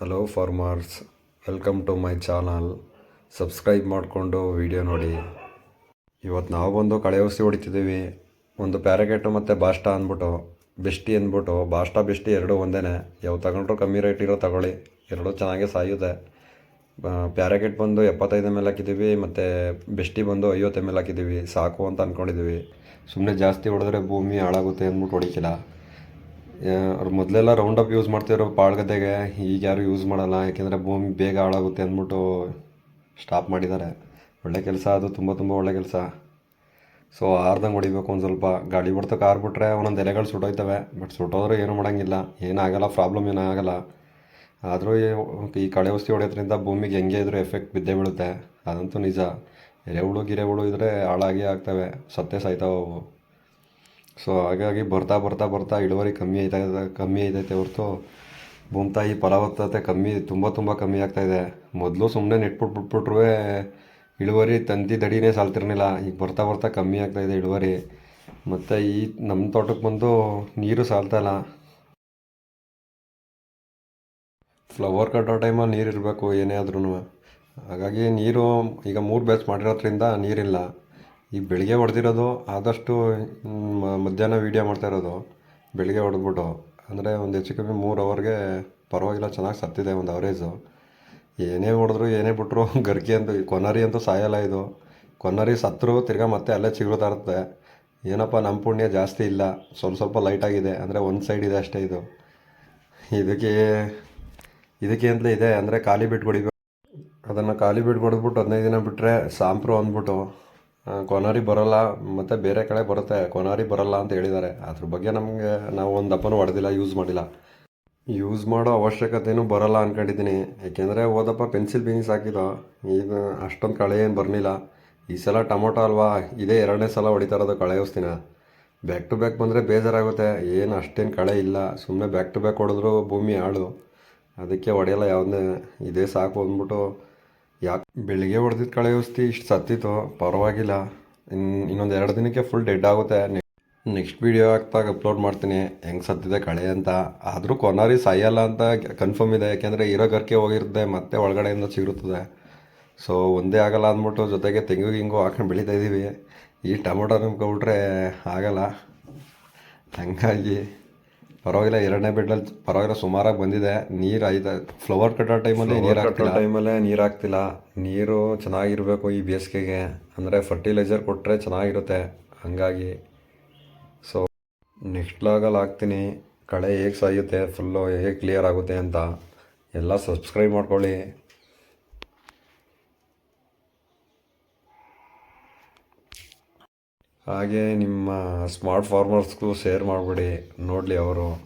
Hello farmers welcome to my channel subscribe ಮಾಡಿಕೊಂಡು video ನೋಡಿ. ಇವತ್ತು ನಾವು ಬಂದು ಕಳೆ ಔಷಧಿ ಹೊಡಿತಿದ್ದೀವಿ. ಒಂದು ಪ್ಯಾರಾಗೇಟು ಮತ್ತು ಬಾಷ್ಟ ಅಂದ್ಬಿಟ್ಟು, ಬೆಸ್ಟಿ ಅಂದ್ಬಿಟ್ಟು ಬಾಷ್ಟ ಬೆಸ್ಟಿ ಎರಡೂ ಒಂದೇ ಯಾವ ತಗೊಂಡ್ರು ಕಮ್ಮಿ ರೇಟ್ ಇರೋ ತಗೊಳ್ಳಿ. ಎರಡೂ ಚೆನ್ನಾಗೇ ಸಾಯುತ್ತೆ. ಪ್ಯಾರಾಗೇಟ್ ಬಂದು ಎಪ್ಪತ್ತೈದು ಎಂ ಎಲ್ ಹಾಕಿದ್ದೀವಿ, ಮತ್ತು ಬೆಸ್ಟಿ ಬಂದು ಐವತ್ತು ಎಂ ಎಲ್ ಹಾಕಿದ್ದೀವಿ. ಸಾಕು ಅಂತ ಅಂದ್ಕೊಂಡಿದ್ದೀವಿ ಸುಮ್ಮನೆ ಜಾಸ್ತಿ ಹೊಡೆದ್ರೆ ಭೂಮಿ ಹಾಳಾಗುತ್ತೆ ಅಂದ್ಬಿಟ್ಟು ಹೊಡಿತಿಲ್ಲ. ಅವ್ರು ಮೊದಲೆಲ್ಲ ರೌಂಡ್ ಅಪ್ ಯೂಸ್ ಮಾಡ್ತಿದ್ರು ಪಾಳ್ಗದ್ದೆಗೆ ಈಗ ಯಾರು ಯೂಸ್ ಮಾಡಲ್ಲ, ಯಾಕೆಂದರೆ ಭೂಮಿ ಬೇಗ ಹಾಳಾಗುತ್ತೆ ಅಂದ್ಬಿಟ್ಟು ಸ್ಟಾಪ್ ಮಾಡಿದ್ದಾರೆ. ಒಳ್ಳೆ ಕೆಲಸ ಅದು, ತುಂಬ ತುಂಬ ಒಳ್ಳೆ ಕೆಲಸ. ಸೊ ಆರ್ದಂಗೆ ಹೊಡಿಬೇಕು ಒಂದು ಸ್ವಲ್ಪ. ಗಾಡಿ ಹೊಡ್ತಕ್ಕೆ ಆರ್ಬಿಟ್ರೆ ಒಂದೊಂದು ಎಲೆಗಳು ಸುಟ್ಟೋಯ್ತವೆ. ಬಟ್ ಸುಟ್ಟೋದ್ರೆ ಏನು ಮಾಡೋಂಗಿಲ್ಲ. ಏನಾಗಲ್ಲ ಪ್ರಾಬ್ಲಮ್ ಏನಾಗಲ್ಲ ಆದರೂ ಈ ಕಳೆ ಔಷಧಿ ಹೊಡೆಯೋದ್ರಿಂದ ಭೂಮಿಗೆ ಹೆಂಗೆ ಇದ್ರೂ ಎಫೆಕ್ಟ್ ಬಿದ್ದೇ ಬೀಳುತ್ತೆ. ಅದಂತೂ ನಿಜ. ಎರೆಹುಳು ಗಿರೆಹುಳು ಇದ್ದರೆ ಹಾಳಾಗಿ ಆಗ್ತವೆ. ಸತ್ತೇ ಸಾಯ್ತಾವೆ ಅವು. ಸೊ ಹಾಗಾಗಿ ಬರ್ತಾ ಬರ್ತಾ ಬರ್ತಾ ಇಳುವರಿ ಕಮ್ಮಿ ಆಯ್ತಾ, ಕಮ್ಮಿ ಆಯ್ತೈತೆ ಹೊರತು. ಭೂಮಿತಾಯಿ ಫಲವತ್ತತೆ ಕಮ್ಮಿ, ತುಂಬ ತುಂಬ ಕಮ್ಮಿ ಆಗ್ತಾಯಿದೆ ಮೊದಲು ಸುಮ್ಮನೆ ನೆಟ್ಬಿಟ್ಟು ಬಿಟ್ಬಿಟ್ರೂ ಇಳುವರಿ ತಂತಿ ದಡಿನೇ ಸಾಲ್ತಿರಲಿಲ್ಲ. ಈಗ ಬರ್ತಾ ಬರ್ತಾ ಕಮ್ಮಿ ಆಗ್ತಾಯಿದೆ ಇಳುವರಿ. ಮತ್ತು ಈ ನಮ್ಮ ತೋಟಕ್ಕೆ ಬಂದು ನೀರು ಸಾಲ್ತಾಯಿಲ್ಲ ಫ್ಲವರ್ ಕಟ್ಟೋ ಟೈಮಲ್ಲಿ ನೀರು ಇರಬೇಕು, ಏನೇ ಆದ್ರೂ ಹಾಗಾಗಿ ನೀರು ಈಗ ಮೂರು ಬ್ಯಾಚ್ ಮಾಡಿರೋದ್ರಿಂದ ನೀರಿಲ್ಲ. ಈಗ ಬೆಳಿಗ್ಗೆ ಹೊಡೆದಿರೋದು ಆದಷ್ಟು ಮಧ್ಯಾಹ್ನ ವೀಡಿಯೋ ಮಾಡ್ತಾ ಇರೋದು, ಬೆಳಿಗ್ಗೆ ಹೊಡೆದ್ಬಿಟ್ಟು. ಅಂದರೆ ಒಂದು ಹೆಚ್ಚು ಕಮ್ಮಿ ಮೂರು ಅವರ್ಗೆ ಪರವಾಗಿಲ್ಲ, ಚೆನ್ನಾಗಿ ಸತ್ತಿದೆ ಒಂದು ಅವರೇಜು ಏನೇ ಹೊಡೆದ್ರು ಏನೇ ಬಿಟ್ಟರು ಗರ್ಕಿ ಅಂತೂ ಕೊನರಿ ಅಂತೂ ಸಾಯಲ್ಲ ಇದು. ಕೊನರಿ ಸತ್ತರು ತಿರ್ಗಾ ಮತ್ತೆ ಅಲ್ಲೇ ಚಿಗುರ್ತಾ ಇರುತ್ತೆ. ಏನಪ್ಪ ನಮ್ಮ ಪುಣ್ಯ ಜಾಸ್ತಿ ಇಲ್ಲ. ಸ್ವಲ್ಪ ಸ್ವಲ್ಪ ಲೈಟಾಗಿದೆ ಅಂದರೆ ಒಂದು ಸೈಡ್ ಇದೆ ಅಷ್ಟೇ ಇದು. ಇದಕ್ಕೆ ಇದಕ್ಕೆ ಅಂತಲೇ ಇದೆ. ಅಂದರೆ ಖಾಲಿ ಬಿಟ್ಟು ಹೊಡಿಬೇಕು. ಅದನ್ನು ಖಾಲಿ ಬಿಟ್ಟು ಹೊಡೆದ್ಬಿಟ್ಟು ಹದಿನೈದು ದಿನ ಬಿಟ್ಟರೆ ಸಾಂಪ್ರು ಅಂದ್ಬಿಟ್ಟು. ಕೊನಾರಿ ಬರೋಲ್ಲ, ಮತ್ತು ಬೇರೆ ಕಡೆ ಬರುತ್ತೆ. ಕೊನಾರಿ ಬರೋಲ್ಲ ಅಂತ ಹೇಳಿದ್ದಾರೆ. ಅದ್ರ ಬಗ್ಗೆ ನಮಗೆ ನಾವು ಒಂದು ದಪ್ಪನೂ ಹೊಡೆದಿಲ್ಲ ಯೂಸ್ ಮಾಡಿಲ್ಲ. ಯೂಸ್ ಮಾಡೋ ಅವಶ್ಯಕತೆಯೂ ಬರೋಲ್ಲ ಅಂದ್ಕೊಂಡಿದ್ದೀನಿ ಏಕೆಂದರೆ ಹೋದಪ್ಪ ಪೆನ್ಸಿಲ್ ಬೀನ್ಸ್ ಹಾಕಿದ್ದು. ಈಗ ಅಷ್ಟೊಂದು ಕಳೆ ಏನು ಬರಲಿಲ್ಲ. ಈ ಸಲ ಟೊಮೊಟೊ ಅಲ್ವಾ? ಇದೇ ಎರಡನೇ ಸಲ ಹೊಡಿತಾ ಇರೋದು ಕಳೆ ಔಷಧಿನ. ಬ್ಯಾಕ್ ಟು ಬ್ಯಾಕ್ ಬಂದರೆ ಬೇಜಾರಾಗುತ್ತೆ. ಏನು ಅಷ್ಟೇನು ಕಳೆ ಇಲ್ಲ. ಸುಮ್ಮನೆ ಬ್ಯಾಕ್ ಟು ಬ್ಯಾಕ್ ಹೊಡೆದ್ರು ಭೂಮಿ ಹಾಳು. ಅದಕ್ಕೆ ಹೊಡೆಯಲ್ಲ ಯಾವುದನ್ನೇ ಇದೇ ಸಾಕು ಅಂದ್ಬಿಟ್ಟು ಯಾಕೆ ಬೆಳಿಗ್ಗೆ ಹೊಡೆದಿದ್ದು ಕಳೆ ಔಷಧಿ ಇಷ್ಟು ಸತ್ತಿತ್ತು, ಪರವಾಗಿಲ್ಲ. ಇನ್ನು ಇನ್ನೊಂದು ಎರಡು ದಿನಕ್ಕೆ ಫುಲ್ ಡೆಡ್ ಆಗುತ್ತೆ. ನೆಕ್ಸ್ಟ್ ವೀಡಿಯೋ ಹಾಕ್ದಾಗ ಅಪ್ಲೋಡ್ ಮಾಡ್ತೀನಿ. ಹೆಂಗೆ ಸತ್ತಿದೆ ಕಳೆ ಅಂತ. ಆದರೂ ಕೊನಾರಿ ಸಾಯಲ್ಲ ಅಂತ ಕನ್ಫರ್ಮ್ ಇದೆ. ಯಾಕೆಂದರೆ ಇರೋ ಗರ್ಕೆ ಹೋಗಿರುತ್ತೆ, ಮತ್ತೆ ಒಳಗಡೆಯಿಂದ ಸಿಗುತ್ತದೆ ಸೊ ಒಂದೇ ಆಗಲ್ಲ ಅಂದ್ಬಿಟ್ಟು ಜೊತೆಗೆ ತೆಂಗು ಗಿಂಗು ಹಾಕೊಂಡು ಬೆಳೀತಾ ಇದ್ದೀವಿ ಈ ಟೊಮೊಟೊ ನಂಬ್ಕೊಬಿಟ್ರೆ ಆಗಲ್ಲ. ಹಂಗಾಗಿ ಪರವಾಗಿಲ್ಲ ಎರಡನೇ ಬೆಡ್ಲಲ್ಲಿ ಪರವಾಗಿಲ್ಲ ಸುಮಾರಾಗಿ ಬಂದಿದೆ. ನೀರು ಆಯ್ತಾ ಫ್ಲವರ್ ಕಟ್ಟೋ ಟೈಮಲ್ಲಿ ನೀರು ಹಾಕ್ತಿಲ್ಲ. ಟೈಮಲ್ಲೇ ನೀರು ಹಾಕ್ತಿಲ್ಲ. ನೀರು ಚೆನ್ನಾಗಿರಬೇಕು ಈ ಬೇಸಿಗೆಗೆ. ಅಂದರೆ ಫರ್ಟಿಲೈಸರ್ ಕೊಟ್ಟರೆ ಚೆನ್ನಾಗಿರುತ್ತೆ ಹಂಗಾಗಿ. ಸೊ ನೆಕ್ಸ್ಟ್ ಲಾಗಲ್ಲಿ ಹಾಕ್ತೀನಿ. ಕಳೆ ಹೇಗೆ ಸಾಯುತ್ತೆ ಫುಲ್ಲು ಹೇಗೆ ಕ್ಲಿಯರ್ ಆಗುತ್ತೆ ಅಂತ. ಎಲ್ಲ ಸಬ್ಸ್ಕ್ರೈಬ್ ಮಾಡ್ಕೊಳ್ಳಿ. ಹಾಗೆ ನಿಮ್ಮ ಸ್ಮಾರ್ಟ್ ಫಾರ್ಮರ್ಸ್ಗೂ ಶೇರ್ ಮಾಡಿಬಿಡಿ ನೋಡಲಿ ಅವರು.